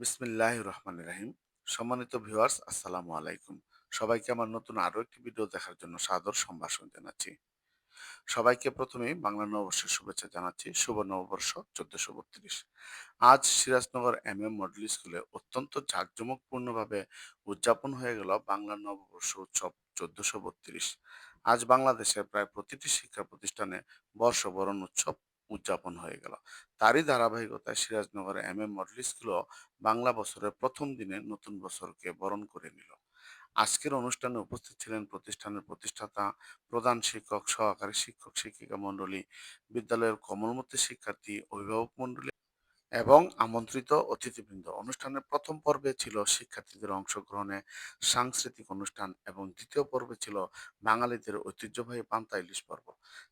বিসমিল্লাহ রহমান রাহিম। সম্মানিত ভিউয়ার্স, আসসালামু আলাইকুম। সবাইকে আমার নতুন আরও একটি ভিডিও দেখার জন্য সাদর সম্ভাষণ জানাচ্ছি। সবাইকে প্রথমেই বাংলা নববর্ষের শুভেচ্ছা জানাচ্ছি। শুভ নববর্ষ চোদ্দশো বত্রিশ। আজ সিরাজনগর এম এম মডেল স্কুলে অত্যন্ত জাঁকজমকপূর্ণভাবে উদযাপন হয়ে গেল বাংলা নববর্ষ উৎসব চোদ্দশো বত্রিশ। আজ বাংলাদেশের প্রায় প্রতিটি শিক্ষা প্রতিষ্ঠানে বর্ষবরণ উৎসব উদযাপন হয়ে গেল। তারই ধারাবাহিকতায় সিরাজনগর এম এম মডেল স্কুলও বাংলা বছরের প্রথম দিনে নতুন বছরকে বরণ করে নিল। আজকের অনুষ্ঠানে উপস্থিত ছিলেন প্রতিষ্ঠানের প্রতিষ্ঠাতা, প্রধান শিক্ষক, সহকারী শিক্ষক, শিক্ষিকা মণ্ডলী, বিদ্যালয়ের কমলমতী শিক্ষার্থী, অভিভাবক মণ্ডলী এবং আমন্ত্রিত অতিথিবৃন্দ। অনুষ্ঠানের প্রথম পর্বে ছিল শিক্ষার্থীদের অংশগ্রহণে সাংস্কৃতিক অনুষ্ঠান এবং দ্বিতীয় পর্বে ছিল বাঙালিদের ঐতিহ্যবাহী পান্তা ইলিশ পর্ব।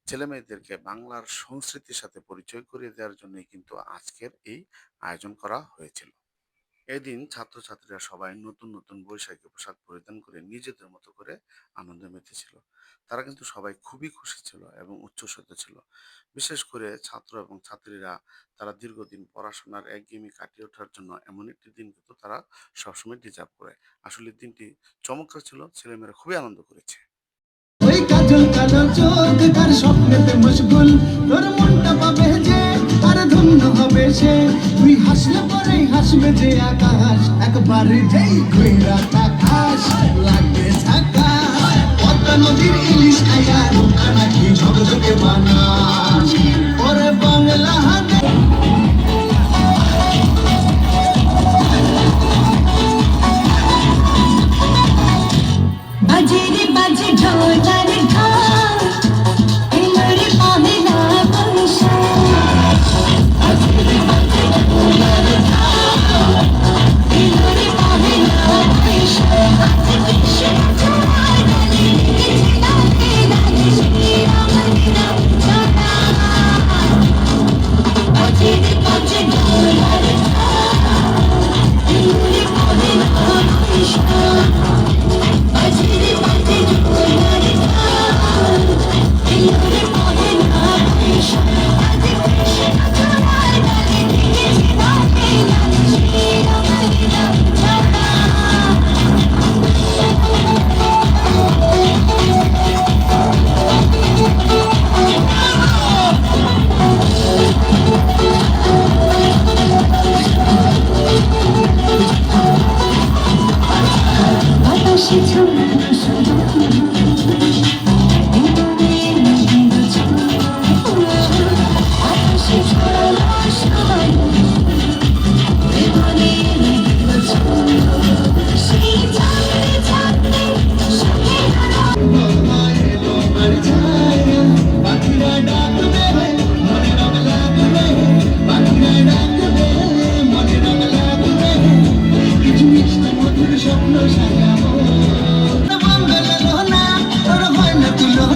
ছেলেমেয়েদেরকে বাংলার সংস্কৃতির সাথে পরিচয় করিয়ে দেওয়ার জন্যই কিন্তু আজকের এই আয়োজন করা হয়েছিল। এদিন ছাত্রছাত্রীরা সবাই নতুন নতুন বৈশাখী পোশাক পরিধান করে নিজেদের মতো করে আনন্দে মেতেছিল। তারা কিন্তু সবাই খুবই খুশি ছিল এবং উচ্ছ্বসিত ছিল। বিশেষ করে ছাত্র এবং ছাত্রীরা, তারা দীর্ঘদিন পড়াশোনার একঘেয়েমি কাটিয়ে ওঠার জন্য এমন একটি দিন কিন্তু তারা সবসময় ডিজার্ভ করে। আসলে দিনটি চমৎকার ছিল, ছেলেমেয়েরা খুবই আনন্দ করেছে। হাসবে যে আকাশ, একবার যেই কইরা আকাশ লাগবে থাকা পদ্মা নদীর ইলিশ খাইয়া রুখা নাকি ঝকঝকে বানাস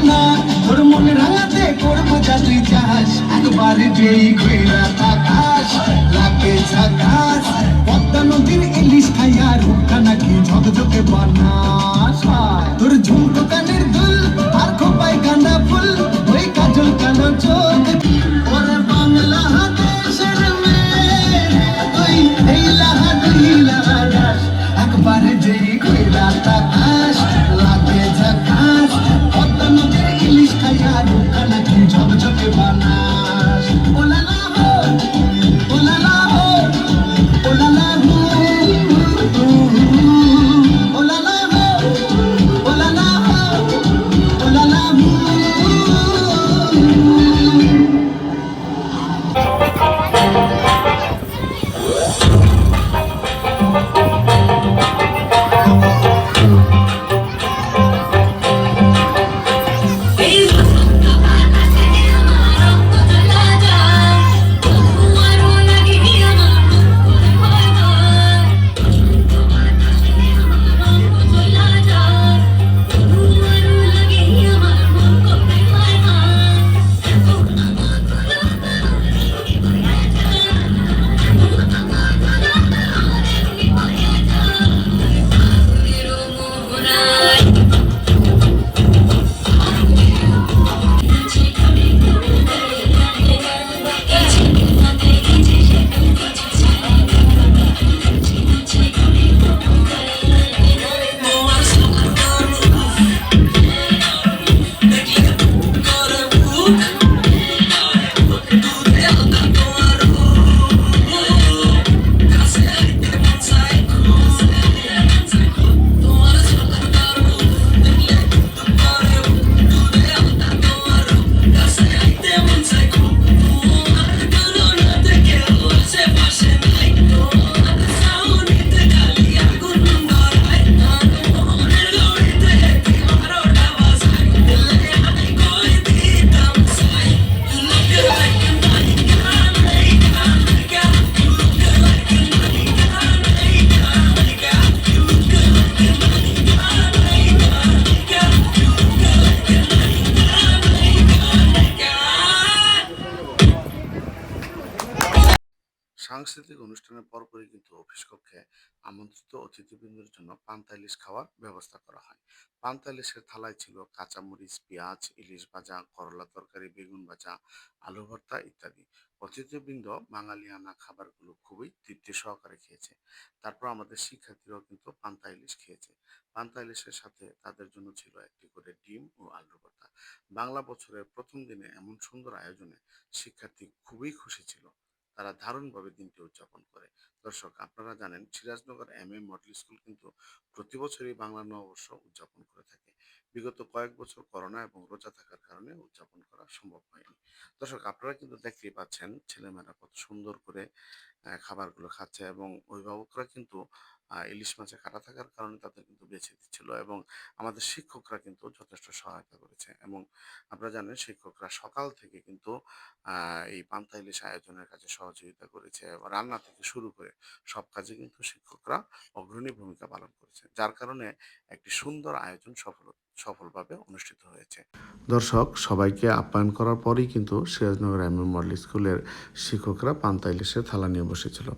না, তোর মনে রাঙাতে করব যা তুই চাস? একবার যেই ঘুরা আকাশ লাগে ঝাকাশ পদ্মা নদীর ইলিশ খাইয়া রূপটা নাকি ঝকঝকে বানাস তোর ঝুমকো কানের দুল, আর খোপাই গাঁদা ফুল, ওই কাজল কালো চোখ। ওরে বাংলা দেশের মেয়ে তুই সাংস্কৃতিক অনুষ্ঠানের পরপরই কিন্তু অফিস কক্ষে আমন্ত্রিত অতিথিবৃন্দের জন্য পান্তা ইলিশ খাওয়ার ব্যবস্থা করা হয়। পান্তা ইলিশের থালায় ছিল কাঁচামরিচ, পেঁয়াজ, ইলিশ ভাজা, করলা তরকারি, বেগুন ভাজা, আলু ভর্তা ইত্যাদি। অতিথিবৃন্দ বাঙালিয়ানা খাবারগুলো খুবই তৃপ্তি সহকারে খেয়েছে। তারপর আমাদের শিক্ষার্থীরাও কিন্তু পান্তা ইলিশ খেয়েছে। পান্তা ইলিশের সাথে তাদের জন্য ছিল একটি করে ডিম ও আলুর ভর্তা। বাংলা বছরের প্রথম দিনে এমন সুন্দর আয়োজনে শিক্ষার্থী খুবই খুশি ছিল। তারা দারুণভাবে দিনটি উদযাপন করে। দর্শক, আপনারা জানেন Sirajnagar M A model school কিন্তু প্রতি বছরই বাংলা নববর্ষ উদযাপন করে থাকে। বিগত কয়েক বছর করোনা এবং রোজা থাকার কারণে উদযাপন করা সম্ভব হয়নি। দর্শক, আপনারা কিন্তু দেখতেই পাচ্ছেন ছেলেমেয়েরা কত সুন্দর করে খাবারগুলো খাচ্ছে এবং অভিভাবকরা কিন্তু ইলিশ মাছে কাটা থাকার কারণে তাদের কিন্তু বেছে দিচ্ছিল এবং আমাদের শিক্ষকরা কিন্তু যথেষ্ট সহায়তা করেছে এবং আপনারা জানেন শিক্ষকরা সকাল থেকে কিন্তু এই পান্তা ইলিশ আয়োজনের কাজে সহযোগিতা করেছে রান্না থেকে শুরু করে সব কাজে কিন্তু শিক্ষকরা অগ্রণী ভূমিকা পালন করেছে যার কারণে একটি সুন্দর আয়োজন সফল, সফলভাবে অনুষ্ঠিত হয়েছে। দর্শক, সবাইকে আপ্যায়ন করার পরেই কিন্তু সিরাজনগর এম মডেল স্কুলের শিক্ষকরা পান্তা ইলিশের থালা নিয়ে বসেছিল।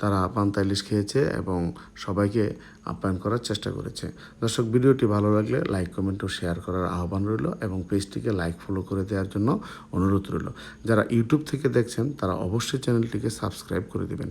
তারা পান্তা ইলিশ খেয়েছে এবং সবাইকে আপ্যায়ন করার চেষ্টা করেছে। দর্শক, ভিডিওটি ভালো লাগলে লাইক, কমেন্ট ও শেয়ার করার আহ্বান রইল এবং পেজটিকে লাইক, ফলো করে দেওয়ার জন্য অনুরোধ রইল। যারা ইউটিউব থেকে দেখছেন, তারা অবশ্যই চ্যানেলটিকে সাবস্ক্রাইব করে দিবেন।